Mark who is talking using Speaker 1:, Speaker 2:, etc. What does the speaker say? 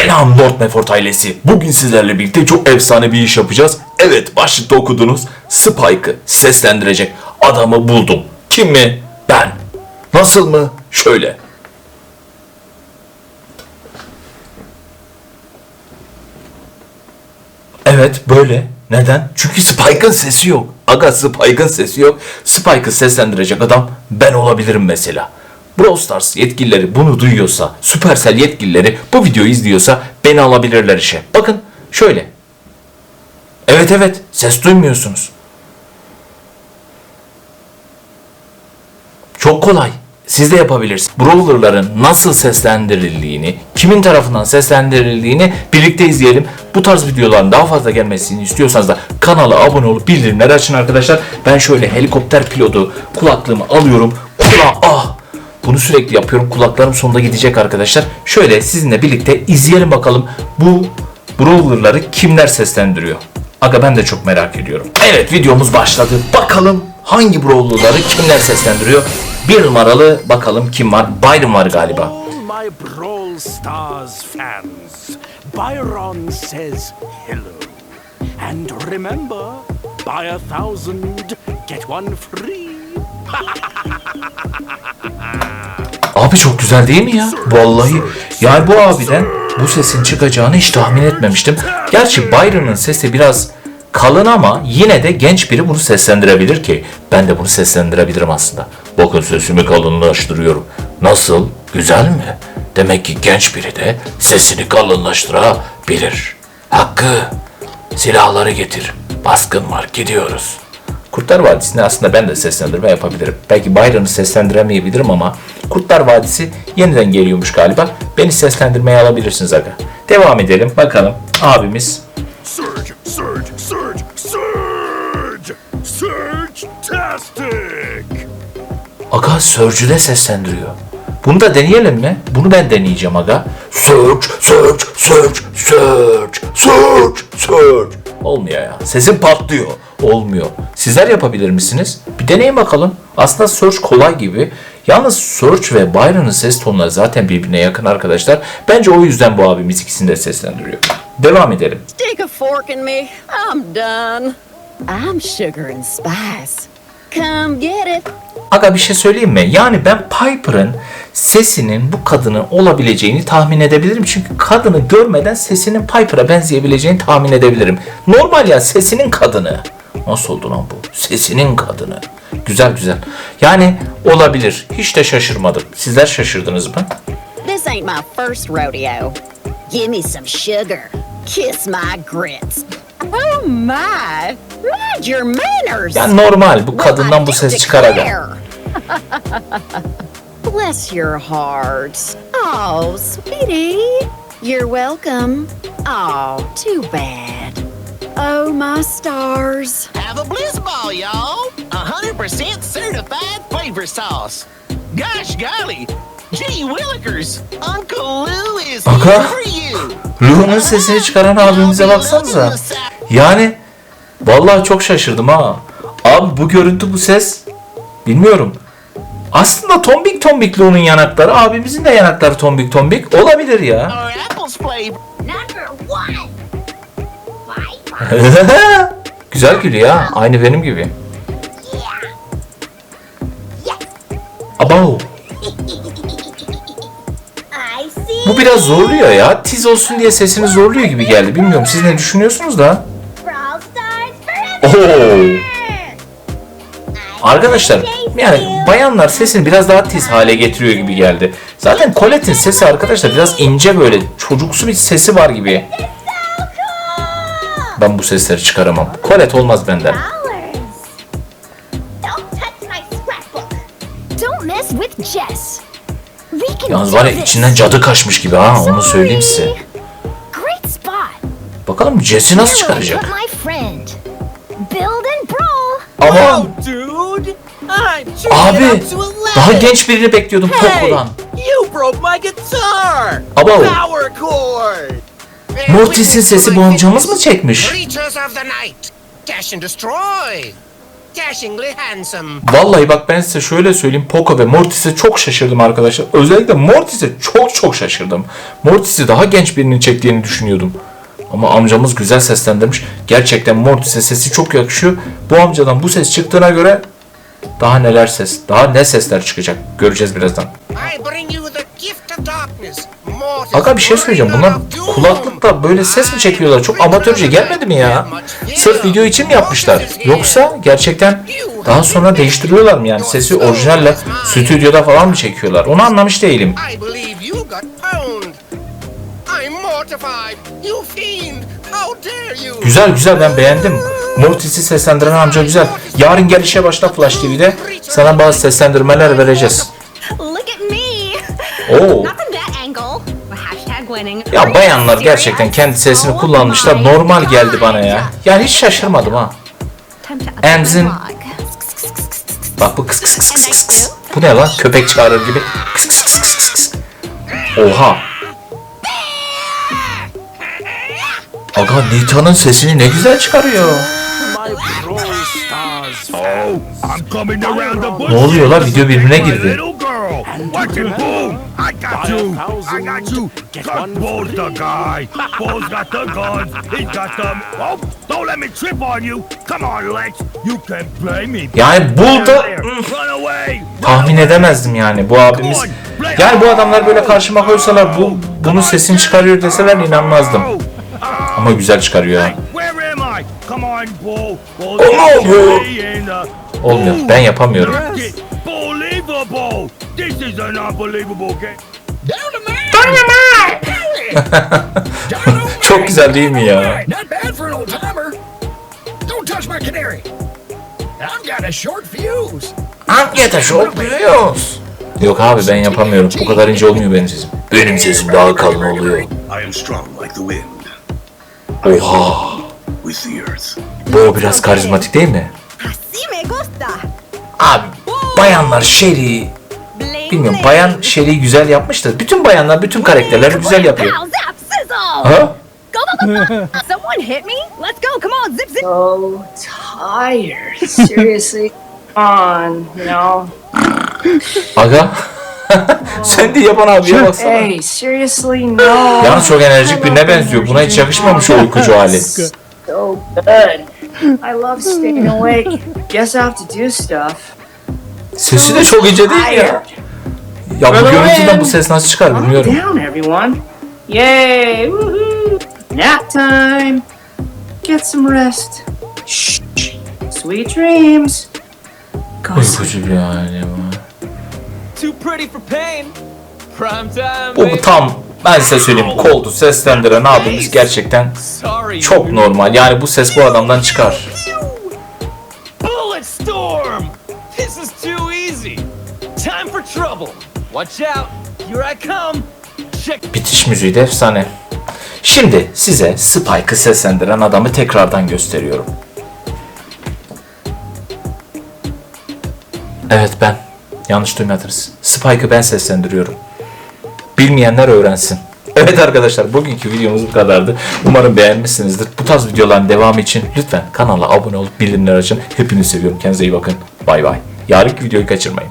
Speaker 1: Selam Lord Mefort ailesi. Bugün sizlerle birlikte çok efsane bir iş yapacağız. Evet başlıkta okudunuz. Spike'ı seslendirecek adamı buldum. Kim mi? Ben. Nasıl mı? Şöyle. Evet böyle. Neden? Çünkü Spike'ın sesi yok. Aga Spike'ın sesi yok. Spike'ı seslendirecek adam ben olabilirim mesela. Brawl Stars yetkilileri bunu duyuyorsa, Supercell yetkilileri bu videoyu izliyorsa beni alabilirler işe. Bakın şöyle. Evet evet ses duymuyorsunuz. Çok kolay. Siz de yapabilirsiniz. Brawler'ların nasıl seslendirildiğini, kimin tarafından seslendirildiğini birlikte izleyelim. Bu tarz videoların daha fazla gelmesini istiyorsanız da kanala abone olup bildirimleri açın arkadaşlar. Ben şöyle helikopter pilotu kulaklığımı alıyorum. Kula ah! Bunu sürekli yapıyorum. Kulaklarım sonunda gidecek arkadaşlar. Şöyle sizinle birlikte izleyelim bakalım bu Brawler'ları kimler seslendiriyor. Aga ben de çok merak ediyorum. Evet videomuz başladı. Bakalım hangi Brawler'ları kimler seslendiriyor? Bir numaralı bakalım kim var? Byron var galiba.
Speaker 2: Brawl Stars fans, Byron says hello. And remember, buy a thousand, get one free.
Speaker 1: Abi çok güzel değil mi ya? Vallahi yani bu abiden bu sesin çıkacağını hiç tahmin etmemiştim. Gerçi Byron'ın sesi biraz kalın ama yine de genç biri bunu seslendirebilir ki. Ben de bunu seslendirebilirim aslında. Bakın sesimi kalınlaştırıyorum. Nasıl? Güzel mi? Demek ki genç biri de sesini kalınlaştırabilir. Hakkı, silahları getir. Baskın var, gidiyoruz. Kurtlar Vadisi'ne aslında ben de seslendirme yapabilirim. Belki Byron'ı seslendiremeyebilirim ama Kurtlar Vadisi yeniden geliyormuş galiba. Beni seslendirmeye alabilirsiniz aga. Devam edelim bakalım. Abimiz
Speaker 2: Surge, surge, surge, surge! Surge-tastic!
Speaker 1: Aga Surge'ü de seslendiriyor. Bunu da deneyelim mi? Bunu ben deneyeceğim aga. Surge, surge, surge, surge, surge, surge. Olmuyor ya. Sesim patlıyor. Olmuyor. Sizler yapabilir misiniz? Bir deneyin bakalım. Aslında Surge kolay gibi. Yalnız Surge ve Byron'ın ses tonları zaten birbirine yakın arkadaşlar. Bence o yüzden bu abimiz ikisini de seslendiriyor. Devam edelim.
Speaker 3: Stick a fork in me. I'm done. I'm sugar and spice. Come get it.
Speaker 1: Aga bir şey söyleyeyim mi? Yani ben Piper'ın sesinin bu kadının olabileceğini tahmin edebilirim. Çünkü kadını görmeden sesinin Piper'a benzeyebileceğini tahmin edebilirim. Normal ya sesinin kadını. Nasıl oldu lan bu? Sesinin kadını. Güzel güzel. Yani olabilir. Hiç de şaşırmadım. Sizler şaşırdınız mı?
Speaker 3: This ain't my first rodeo. Give me some sugar. Kiss my grits. Oh my. Mind your manners.
Speaker 1: Yani normal. Bu kadından bu ses çıkar aga.
Speaker 3: declare. Bless your hearts. Oh, sweetie. You're welcome. Oh, too bad. Oh, my stars.
Speaker 4: Have a bliss ball, y'all. 100% certified flavor sauce. Gosh golly, gee willikers, Uncle Lou is
Speaker 1: Aga.
Speaker 4: here for you.
Speaker 1: Lu'nun sesini çıkaran abimize baksanıza. Yani vallahi çok şaşırdım ha. Abi bu görüntü bu ses bilmiyorum. Aslında tombik tombik Lu'nun yanakları abimizin de yanakları tombik tombik olabilir ya. Güzel gülüyor ya. Aynı benim gibi. Abo. Bu biraz zorluyor ya. Tiz olsun diye sesini zorluyor gibi geldi. Bilmiyorum siz ne düşünüyorsunuz da? Oo. Arkadaşlar yani bayanlar sesini biraz daha tiz hale getiriyor gibi geldi. Zaten Colette'in sesi arkadaşlar biraz ince böyle çocuksu bir sesi var gibi. Ben bu sesleri çıkaramam. Colette olmaz benden. Yalnız var ya içinden cadı kaçmış gibi ha onu söyleyeyim size. Bakalım Jess'i nasıl çıkaracak?
Speaker 5: put
Speaker 1: abi
Speaker 6: turning it up to 11!
Speaker 1: daha genç birini bekliyordum! Poco'dan.
Speaker 6: You broke my guitar!
Speaker 1: Abo. Mortis'in sesi bu amcamız mı çekmiş? Vallahi bak ben size şöyle söyleyeyim. Poco ve Mortis'e çok şaşırdım arkadaşlar. Özellikle Mortis'e çok çok şaşırdım. Mortis'i daha genç birinin çektiğini düşünüyordum. Ama amcamız güzel seslendirmiş. Gerçekten Mortis'e sesi çok yakışıyor. Bu amcadan bu ses çıktığına göre daha neler ses, daha ne sesler çıkacak göreceğiz birazdan. Aga bir şey söyleyeceğim. Bunlar kulaklıkla böyle ses mi çekiyorlar? Çok amatörce gelmedi mi ya? Sırf video için mi yapmışlar? Yoksa gerçekten daha sonra değiştiriyorlar mı yani? Sesi orijinalle stüdyoda falan mı çekiyorlar? Onu anlamış değilim. Güzel güzel ben beğendim. Mortis'i seslendiren amca güzel. Yarın gel işe başla Flash TV'de. Sana bazı seslendirmeler vereceğiz. Oo. Ya bayanlar gerçekten kendi sesini kullanmışlar. Normal geldi bana ya. Yani hiç şaşırmadım ha. Emzin. Bak bu kıs kıs kıs kıs kıs kıs. Bu ne lan? Köpek çağırır gibi. Kıs kıs kıs kıs kıs kıs. Oha. Aga Nita'nın sesini ne güzel çıkarıyor. Ne oluyor lan? Video birbirine girdi.
Speaker 7: Little girl. Watch it boom. I got you. I got you.
Speaker 2: Get
Speaker 7: Got
Speaker 2: one
Speaker 7: Bull's the guy. Bull's got the guns. He's got them. Oh, don't let me trip on you. Come on, Lex. You can play me.
Speaker 1: Yani burada tahmin edemezdim yani bu abimiz. Yani bu adamlar böyle karşıma koysalar bu bunun sesini çıkarıyor deseler inanmazdım. Ama güzel çıkarıyor ha. Olmuyor. Ben yapamıyorum.
Speaker 7: Get Believable. This is an unbelievable game.
Speaker 1: Çok güzel değil mi ya?
Speaker 2: I've got a short fuse.
Speaker 1: Yok abi ben yapamıyorum. O kadar ince olmuyor benim sesim. Benim sesim daha kalın oluyor.
Speaker 8: I am strong like the wind,
Speaker 1: Oha.
Speaker 8: With the earth.
Speaker 1: Bu biraz karizmatik değil mi? Abi bayanlar Sherry bilmiyorum bayan Sherry'i güzel yapmış da bütün bayanlar bütün karakterleri güzel yapıyor. Ha?
Speaker 5: Someone hit me. Let's go. Come on, zip, zip.
Speaker 9: so tired. Seriously, on, you know.
Speaker 1: Aga. Sen de yapan abiye baksana.
Speaker 9: Hey, seriously, no.
Speaker 1: Yalnız çok enerjik birine benziyor. Buna hiç yakışmamış o uykucu hali.
Speaker 9: So good. I love staying mm. awake. Guess I have to do stuff.
Speaker 1: Sesi de çok ince değil mi ya? Ya bu görüntüden bu ses nasıl çıkar
Speaker 9: Calm
Speaker 1: bilmiyorum.
Speaker 9: down, everyone. Yay! Woohoo! Nap time. Get some rest. Shh. Sweet dreams. Go sleep.
Speaker 1: Uykucu yani.
Speaker 6: Too pretty for pain. Prime time, oh,
Speaker 1: Bu tam ben size söyleyeyim koldu seslendiren abimiz gerçekten çok normal. Yani bu ses bu adamdan çıkar. Bitiş müziği de efsane. Şimdi size Spike'ı seslendiren adamı tekrardan gösteriyorum. Evet ben. Yanlış duymadınız. Spike'ı ben seslendiriyorum. Bilmeyenler öğrensin. Evet arkadaşlar bugünkü videomuz bu kadardı. Umarım beğenmişsinizdir. Bu tarz videoların devamı için lütfen kanala abone olup bildirimleri açın. Hepinizi seviyorum. Kendinize iyi bakın. Bay bay. Yarınki videoyu kaçırmayın.